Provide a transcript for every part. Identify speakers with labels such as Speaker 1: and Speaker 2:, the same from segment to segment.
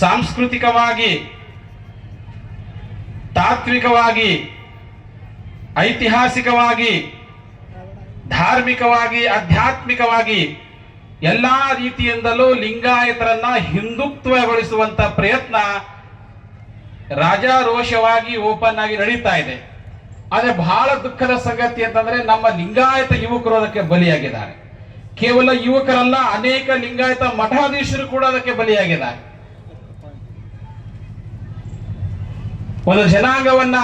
Speaker 1: ಸಾಂಸ್ಕೃತಿಕವಾಗಿ, ತಾತ್ವಿಕವಾಗಿ, ಐತಿಹಾಸಿಕವಾಗಿ, ಧಾರ್ಮಿಕವಾಗಿ, ಆಧ್ಯಾತ್ಮಿಕವಾಗಿ ಎಲ್ಲ ರೀತಿಯಿಂದಲೂ ಲಿಂಗಾಯತರನ್ನ ಹಿಂದುತ್ವಗೊಳಿಸುವಂತ ಪ್ರಯತ್ನ ರಾಜಾರೋಷವಾಗಿ ಓಪನ್ ಆಗಿ ನಡೀತಾ ಇದೆ. ಆದರೆ ಬಹಳ ದುಃಖದ ಸಂಗತಿ ಅಂತಂದ್ರೆ ನಮ್ಮ ಲಿಂಗಾಯತ ಯುವಕರು ಅದಕ್ಕೆ ಬಲಿಯಾಗಿದ್ದಾರೆ. ಕೇವಲ ಯುವಕರಲ್ಲ, ಅನೇಕ ಲಿಂಗಾಯತ ಮಠಾಧೀಶರು ಕೂಡ ಅದಕ್ಕೆ ಬಲಿಯಾಗಿದ್ದಾರೆ. ಒಂದು ಜನಾಂಗವನ್ನ,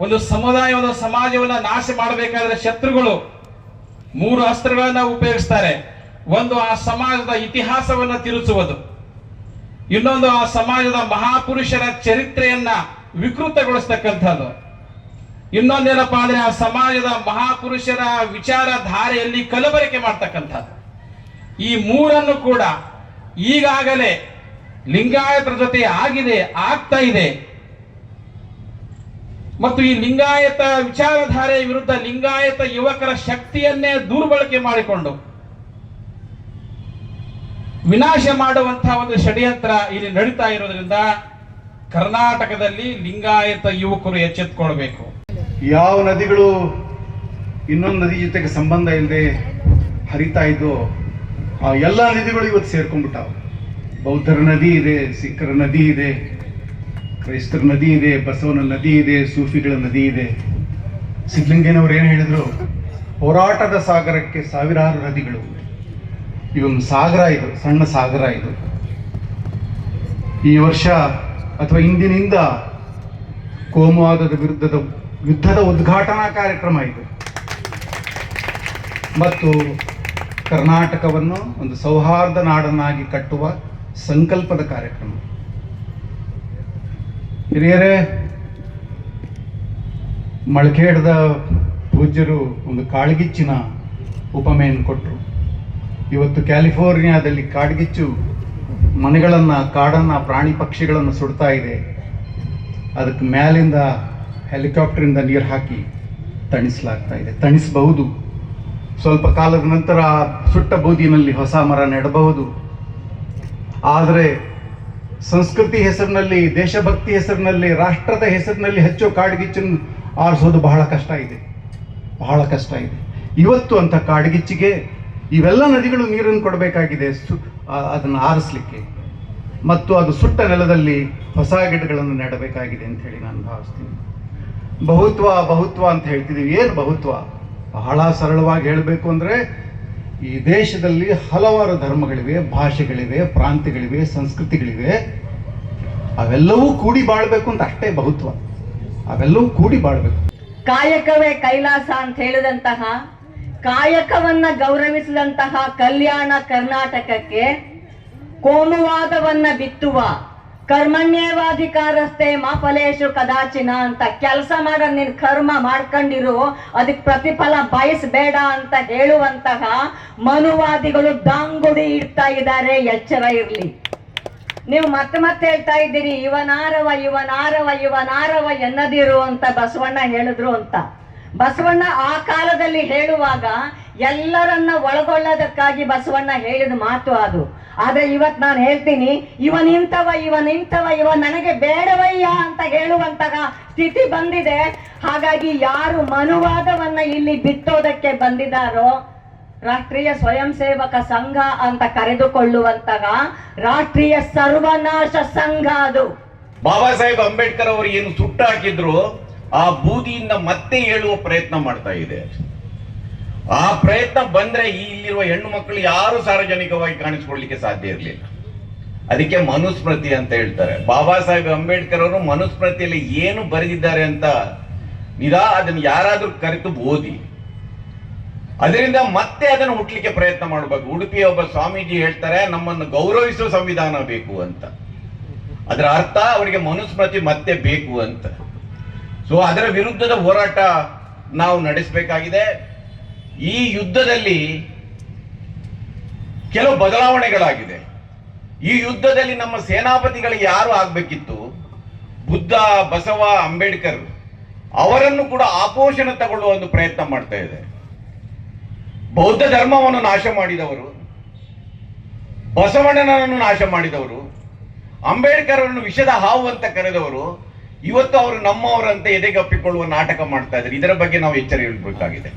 Speaker 1: ಒಂದು ಸಮುದಾಯ, ಒಂದು ಸಮಾಜವನ್ನ ನಾಶ ಮಾಡಬೇಕಾದ್ರೆ ಶತ್ರುಗಳು ಮೂರು ಅಸ್ತ್ರಗಳನ್ನ ಉಪಯೋಗಿಸ್ತಾರೆ. ಒಂದು ಆ ಸಮಾಜದ ಇತಿಹಾಸವನ್ನ ತಿರುಚುವುದು. ಇನ್ನೊಂದು ಆ ಸಮಾಜದ ಮಹಾಪುರುಷರ ಚರಿತ್ರೆಯನ್ನ ವಿಕೃತಗೊಳಿಸ್ತಕ್ಕಂಥದ್ದು. ಇನ್ನೊಂದೇನಪ್ಪಾ ಅಂದ್ರೆ ಆ ಸಮಾಜದ ಮಹಾಪುರುಷರ ವಿಚಾರಧಾರೆಯಲ್ಲಿ ಕಲಬರಿಕೆ ಮಾಡ್ತಕ್ಕಂಥದ್ದು. ಈ ಮೂರನ್ನು ಕೂಡ ಈಗಾಗಲೇ ಲಿಂಗಾಯತರ ಜೊತೆ ಆಗಿದೆ, ಆಗ್ತಾ ಇದೆ. ಮತ್ತು ಈ ಲಿಂಗಾಯತ ವಿಚಾರಧಾರೆಯ ವಿರುದ್ಧ ಲಿಂಗಾಯತ ಯುವಕರ ಶಕ್ತಿಯನ್ನೇ ದುರ್ಬಳಕೆ ಮಾಡಿಕೊಂಡು ವಿನಾಶ ಮಾಡುವಂತಹ ಒಂದು ಷಡ್ಯಂತ್ರ ಇಲ್ಲಿ ನಡೀತಾ ಇರೋದ್ರಿಂದ ಕರ್ನಾಟಕದಲ್ಲಿ ಲಿಂಗಾಯತ ಯುವಕರು ಎಚ್ಚೆತ್ಕೊಳ್ಬೇಕು.
Speaker 2: ಯಾವ ನದಿಗಳು ಇನ್ನೊಂದು ನದಿ ಜೊತೆಗೆ ಸಂಬಂಧ ಇಲ್ಲದೆ ಹರಿತಾ ಇದ್ದೋ ಆ ಎಲ್ಲ ನದಿಗಳು ಇವತ್ತು ಸೇರ್ಕೊಂಡ್ಬಿಟ್ಟಾವ. ಬೌದ್ಧರ ನದಿ ಇದೆ, ಸಿಖ್ಖರ ನದಿ ಇದೆ ಕ್ರೈಸ್ತರ ನದಿ ಇದೆ, ಬಸವನ ನದಿ ಇದೆ, ಸೂಫಿಗಳ ನದಿ ಇದೆ. ಸಿದ್ಧಲಿಂಗೇನವ್ರು ಏನು ಹೇಳಿದ್ರು? ಹೋರಾಟದ ಸಾಗರಕ್ಕೆ ಸಾವಿರಾರು ನದಿಗಳು. ಇದೊಂದು ಸಾಗರ ಇದು, ಸಣ್ಣ ಸಾಗರ ಇದು. ಈ ವರ್ಷ ಅಥವಾ ಇಂದಿನಿಂದ ಕೋಮುವಾದದ ವಿರುದ್ಧದ, ಯುದ್ಧದ ಉದ್ಘಾಟನಾ ಕಾರ್ಯಕ್ರಮ ಇದು. ಮತ್ತು ಕರ್ನಾಟಕವನ್ನು ಒಂದು ಸೌಹಾರ್ದ ನಾಡನ್ನಾಗಿ ಕಟ್ಟುವ ಸಂಕಲ್ಪದ ಕಾರ್ಯಕ್ರಮ. ಹಿರಿಯರೇ ಮಳಕೇಡದ ಪೂಜ್ಯರು ಒಂದು ಕಾಳ್ಗಿಚ್ಚಿನ ಉಪಮೆಯನ್ನು ಕೊಟ್ಟರು ಇವತ್ತು ಕ್ಯಾಲಿಫೋರ್ನಿಯಾದಲ್ಲಿ ಕಾಡ್ಗಿಚ್ಚು ಮನೆಗಳನ್ನು, ಕಾಡನ್ನು, ಪ್ರಾಣಿ ಪಕ್ಷಿಗಳನ್ನು ಸುಡ್ತಾ ಇದೆ. ಅದಕ್ಕೆ ಮ್ಯಾಲಿಂದ ಹೆಲಿಕಾಪ್ಟ್ರಿಂದ ನೀರು ಹಾಕಿ ತಣಿಸಲಾಗ್ತಾ ಇದೆ. ತಣಿಸಬಹುದು. ಸ್ವಲ್ಪ ಕಾಲದ ನಂತರ ಸುಟ್ಟ ಬೂದಿನಲ್ಲಿ ಹೊಸ ಮರ ನೆಡಬಹುದು. ಆದರೆ ಸಂಸ್ಕೃತಿ ಹೆಸರಿನಲ್ಲಿ, ದೇಶಭಕ್ತಿ ಹೆಸರಿನಲ್ಲಿ, ರಾಷ್ಟ್ರದ ಹೆಸರಿನಲ್ಲಿ ಹೆಚ್ಚು ಕಾಡ್ಗಿಚ್ಚನ್ನು ಆರಿಸೋದು ಬಹಳ ಕಷ್ಟ ಇದೆ. ಬಹಳ ಕಷ್ಟ ಇದೆ. ಇವತ್ತು ಅಂತ ಕಾಡ್ಗಿಚ್ಚಿಗೆ ಇವೆಲ್ಲ ನದಿಗಳು ನೀರನ್ನು ಕೊಡಬೇಕಾಗಿದೆ. ಸು ಅದನ್ನು ಆರಿಸ್ಲಿಕ್ಕೆ. ಮತ್ತು ಅದು ಸುಟ್ಟ ನೆಲದಲ್ಲಿ ಹೊಸ ಗಿಡಗಳನ್ನು ನೆಡಬೇಕಾಗಿದೆ ಅಂತ ಹೇಳಿ ನಾನು ಭಾವಿಸ್ತೀನಿ. ಬಹುತ್ವ ಬಹುತ್ವ ಅಂತ ಹೇಳ್ತಿದ್ದೀವಿ. ಏನು ಬಹುತ್ವ? ಬಹಳ ಸರಳವಾಗಿ ಹೇಳಬೇಕು ಅಂದರೆ ಈ ದೇಶದಲ್ಲಿ ಹಲವಾರು ಧರ್ಮಗಳಿವೆ, ಭಾಷೆಗಳಿವೆ, ಪ್ರಾಂತ್ಯಗಳಿವೆ, ಸಂಸ್ಕೃತಿಗಳಿವೆ. ಅವೆಲ್ಲವೂ ಕೂಡಿ ಬಾಳ್ಬೇಕು ಅಂತ ಅಷ್ಟೇ ಬಹುತ್ವ. ಅವೆಲ್ಲವೂ ಕೂಡಿ ಬಾಳ್ಬೇಕು.
Speaker 3: ಕಾಯಕವೇ ಕೈಲಾಸ ಅಂತ ಹೇಳಿದಂತಹ, ಕಾಯಕವನ್ನ ಗೌರವಿಸಿದಂತಹ ಕಲ್ಯಾಣ ಕರ್ನಾಟಕಕ್ಕೆ ಕೋಮುವಾದವನ್ನ ಬಿತ್ತುವ ಕರ್ಮಣ್ಯೇವಾಧಿಕಾರಸ್ಥೆ ಮಾಫಲೇಶು ಕದಾಚಿನ ಅಂತ ಕೆಲಸ ಮಾಡ ನಿನ್ ಕರ್ಮ ಮಾಡ್ಕೊಂಡಿರು ಅದಕ್ಕೆ ಪ್ರತಿಫಲ ಬಯಸ್ಬೇಡ ಅಂತ ಹೇಳುವಂತಹ ಮನುವಾದಿಗಳು ದಾಂಗುಡಿ ಇಡ್ತಾ ಇದ್ದಾರೆ, ಎಚ್ಚರ ಇರಲಿ. ನೀವು ಮತ್ತೆ ಮತ್ತೆ ಹೇಳ್ತಾ ಇದ್ದೀರಿ, ಇವನಾರವ ಇವನಾರವ ಇವನಾರವ ಎನ್ನದಿರು ಅಂತ ಬಸವಣ್ಣ ಹೇಳಿದ್ರು ಅಂತ. ಬಸವಣ್ಣ ಆ ಕಾಲದಲ್ಲಿ ಹೇಳುವಾಗ ಎಲ್ಲರನ್ನ ಒಳಗೊಳ್ಳೋದಕ್ಕಾಗಿ ಬಸವಣ್ಣ ಹೇಳಿದ ಮಾತು ಅದು. ಆದ್ರೆ ಇವತ್ ನಾನು ಹೇಳ್ತೀನಿ, ಇವ ನಿಂತವ ಇವ ನಿಂತವ, ಇವ ನನಗೆ ಬೇಡವಯ್ಯ ಅಂತ ಹೇಳುವಂತಹ ಸ್ಥಿತಿ ಬಂದಿದೆ. ಹಾಗಾಗಿ ಯಾರು ಮನುವಾದವನ್ನ ಇಲ್ಲಿ ಬಿತ್ತೋದಕ್ಕೆ ಬಂದಿದ್ದಾರೋ, ರಾಷ್ಟ್ರೀಯ ಸ್ವಯಂ ಸೇವಕ ಸಂಘ ಅಂತ ಕರೆದುಕೊಳ್ಳುವಂತಹ ರಾಷ್ಟ್ರೀಯ ಸರ್ವನಾಶ ಸಂಘ ಅದು.
Speaker 4: ಬಾಬಾ ಸಾಹೇಬ್ ಅಂಬೇಡ್ಕರ್ ಅವರು ಏನು ಸುಟ್ಟಾಕಿದ್ರು, ಆ ಬೂದಿಯಿಂದ ಮತ್ತೆ ಹೇಳುವ ಪ್ರಯತ್ನ ಮಾಡ್ತಾ ಇದೆ. ಆ ಪ್ರಯತ್ನ ಬಂದ್ರೆ ಇಲ್ಲಿರುವ ಹೆಣ್ಣು ಮಕ್ಕಳು ಯಾರು ಸಾರ್ವಜನಿಕವಾಗಿ ಕಾಣಿಸ್ಕೊಳ್ಲಿಕ್ಕೆ ಸಾಧ್ಯ ಇರಲಿಲ್ಲ. ಅದಕ್ಕೆ ಮನುಸ್ಮೃತಿ ಅಂತ ಹೇಳ್ತಾರೆ. ಬಾಬಾ ಸಾಹೇಬ್ ಅಂಬೇಡ್ಕರ್ ಅವರು ಮನುಸ್ಮೃತಿಯಲ್ಲಿ ಏನು ಬರೆದಿದ್ದಾರೆ ಅಂತ ನಿರಾ ಅದನ್ನು ಯಾರಾದ್ರೂ ಕರೆತು ಓದಿ. ಅದರಿಂದ ಮತ್ತೆ ಅದನ್ನು ಹುಟ್ಟಲಿಕ್ಕೆ ಪ್ರಯತ್ನ ಮಾಡಬೇಕು. ಉಡುಪಿಯ ಒಬ್ಬ ಸ್ವಾಮೀಜಿ ಹೇಳ್ತಾರೆ, ನಮ್ಮನ್ನು ಗೌರವಿಸುವ ಸಂವಿಧಾನ ಬೇಕು ಅಂತ. ಅದರ ಅರ್ಥ ಅವರಿಗೆ ಮನುಸ್ಮೃತಿ ಮತ್ತೆ ಬೇಕು ಅಂತ. ಸೊ ಅದರ ವಿರುದ್ಧದ ಹೋರಾಟ ನಾವು ನಡೆಸಬೇಕಾಗಿದೆ. ಈ ಯುದ್ಧದಲ್ಲಿ ಕೆಲವು ಬದಲಾವಣೆಗಳಾಗಿದೆ. ಈ ಯುದ್ಧದಲ್ಲಿ ನಮ್ಮ ಸೇನಾಪತಿಗಳಿಗೆ ಯಾರು ಆಗ್ಬೇಕಿತ್ತು? ಬುದ್ಧ, ಬಸವ, ಅಂಬೇಡ್ಕರ್ ಅವರನ್ನು ಕೂಡ ಆಪೋಷಣ ತಗೊಳ್ಳುವ ಒಂದು ಪ್ರಯತ್ನ ಮಾಡ್ತಾ ಇದೆ. ಬೌದ್ಧ ಧರ್ಮವನ್ನು ನಾಶ ಮಾಡಿದವರು, ಬಸವಣ್ಣನನ್ನು ನಾಶ ಮಾಡಿದವರು ಅಂಬೇಡ್ಕರ್ ಅವರನ್ನು ವಿಷದ ಹಾವು ಅಂತ ಕರೆದವರು, ಇವತ್ತು ಅವರು ನಮ್ಮವರಂತೆ ಎದೆಗಪ್ಪಿಕೊಳ್ಳುವ ನಾಟಕ ಮಾಡ್ತಾ ಇದ್ದಾರೆ. ಇದರ ಬಗ್ಗೆ ನಾವು ಎಚ್ಚರಿಕೆ ಇರಬೇಕಾಗಿದೆ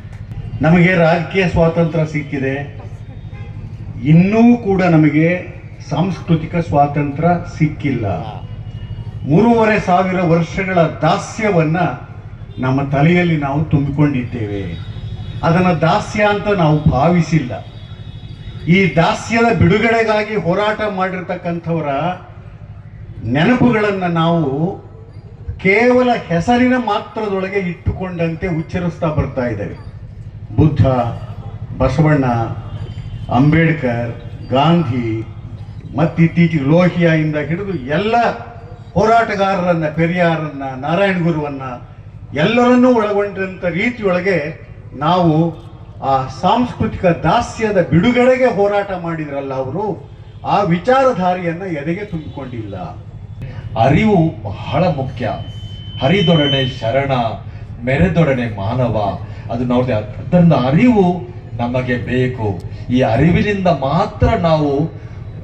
Speaker 5: ನಮಗೆ ರಾಜಕೀಯ ಸ್ವಾತಂತ್ರ್ಯ ಸಿಕ್ಕಿದೆ. ಇನ್ನೂ ಕೂಡ ನಮಗೆ ಸಾಂಸ್ಕೃತಿಕ ಸ್ವಾತಂತ್ರ್ಯ ಸಿಕ್ಕಿಲ್ಲ. ಮೂರುವರೆ ಸಾವಿರ ವರ್ಷಗಳ ದಾಸ್ಯವನ್ನು ನಮ್ಮ ತಲೆಯಲ್ಲಿ ನಾವು ತುಂಬಿಕೊಂಡಿದ್ದೇವೆ. ಅದನ್ನು ದಾಸ್ಯ ಅಂತ ನಾವು ಭಾವಿಸಿಲ್ಲ. ಈ ದಾಸ್ಯದ ಬಿಡುಗಡೆಗಾಗಿ ಹೋರಾಟ ಮಾಡಿರ್ತಕ್ಕಂಥವರ ನೆನಪುಗಳನ್ನು ನಾವು ಕೇವಲ ಹೆಸರಿನ ಮಾತ್ರದೊಳಗೆ ಇಟ್ಟುಕೊಂಡಂತೆ ಉಚ್ಚರಿಸ್ತಾ ಬರ್ತಾ ಇದ್ದೇವೆ. ಬುದ್ಧ, ಬಸವಣ್ಣ, ಅಂಬೇಡ್ಕರ್, ಗಾಂಧಿ ಮತ್ತು ಇತ್ತೀಚೆಗೆ ಲೋಹಿಯಾಯಿಂದ ಹಿಡಿದು ಎಲ್ಲ ಹೋರಾಟಗಾರರನ್ನ, ಪೆರಿಯಾರನ್ನು, ನಾರಾಯಣ ಗುರುವನ್ನ ಎಲ್ಲರನ್ನೂ ಒಳಗೊಂಡಂಥ ರೀತಿಯೊಳಗೆ ನಾವು ಆ ಸಾಂಸ್ಕೃತಿಕ ದಾಸ್ಯದ ಬಿಡುಗಡೆಗೆ ಹೋರಾಟ ಮಾಡಿದ್ರಲ್ಲ ಅವರು, ಆ ವಿಚಾರಧಾರೆಯನ್ನು ಎದೆಗೆ ತುಂಬಿಕೊಂಡಿಲ್ಲ.
Speaker 6: ಅರಿವು ಬಹಳ ಮುಖ್ಯ. ಹರಿದೊಡನೆ ಶರಣ ಮೆರೆದೊಡನೆ ಮಾನವ, ಅದು ನೋಡಿ ಅದರಿಂದ ಅರಿವು ನಮಗೆ ಬೇಕು. ಈ ಅರಿವಿನಿಂದ ಮಾತ್ರ ನಾವು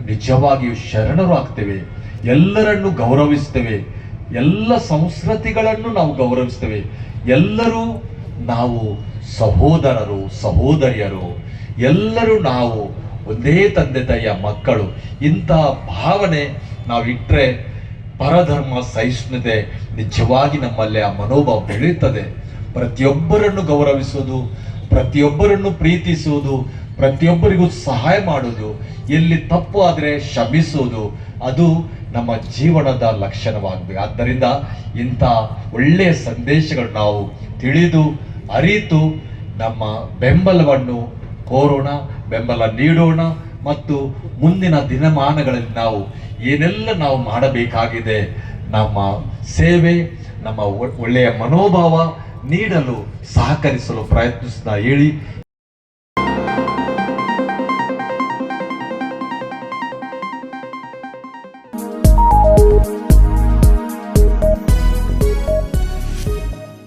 Speaker 6: ನಿಜವಾಗಿಯೂ ಶರಣರು ಆಗ್ತೇವೆ. ಎಲ್ಲರನ್ನು ಗೌರವಿಸ್ತೇವೆ. ಎಲ್ಲ ಸಂಸ್ಕೃತಿಗಳನ್ನು ನಾವು ಗೌರವಿಸ್ತೇವೆ. ಎಲ್ಲರೂ ನಾವು ಸಹೋದರರು, ಸಹೋದರಿಯರು. ಎಲ್ಲರೂ ನಾವು ಒಂದೇ ತಂದೆ ತಾಯಿಯ ಮಕ್ಕಳು. ಇಂಥ ಭಾವನೆ ನಾವು ಇಟ್ಟರೆ ಪರಧರ್ಮ ಸಹಿಷ್ಣುತೆ ನಿಜವಾಗಿ ನಮ್ಮಲ್ಲಿ ಆ ಮನೋಭಾವ ಬೆಳೆಯುತ್ತದೆ. ಪ್ರತಿಯೊಬ್ಬರನ್ನು ಗೌರವಿಸುವುದು, ಪ್ರತಿಯೊಬ್ಬರನ್ನು ಪ್ರೀತಿಸುವುದು, ಪ್ರತಿಯೊಬ್ಬರಿಗೂ ಸಹಾಯ ಮಾಡುವುದು, ಎಲ್ಲಿ ತಪ್ಪು ಆದರೆ ಶಮಿಸುವುದು ಅದು ನಮ್ಮ ಜೀವನದ ಲಕ್ಷಣವಾಗಬೇಕು. ಆದ್ದರಿಂದ ಇಂಥ ಒಳ್ಳೆಯ ಸಂದೇಶಗಳು ನಾವು ತಿಳಿದು ಅರಿತು ನಮ್ಮ ಬೆಂಬಲವನ್ನು ಕೋರೋಣ, ಬೆಂಬಲ ನೀಡೋಣ. ಮತ್ತು ಮುಂದಿನ ದಿನಮಾನಗಳಲ್ಲಿ ನಾವು ಏನೆಲ್ಲ ನಾವು ಮಾಡಬೇಕಾಗಿದೆ, ನಮ್ಮ ಸೇವೆ, ನಮ್ಮ ಒಳ್ಳೆಯ ಮನೋಭಾವ ನೀಡಲು ಸಹಕರಿಸಲು ಪ್ರಯತ್ನಿಸ್ತಾ ಹೇಳಿ.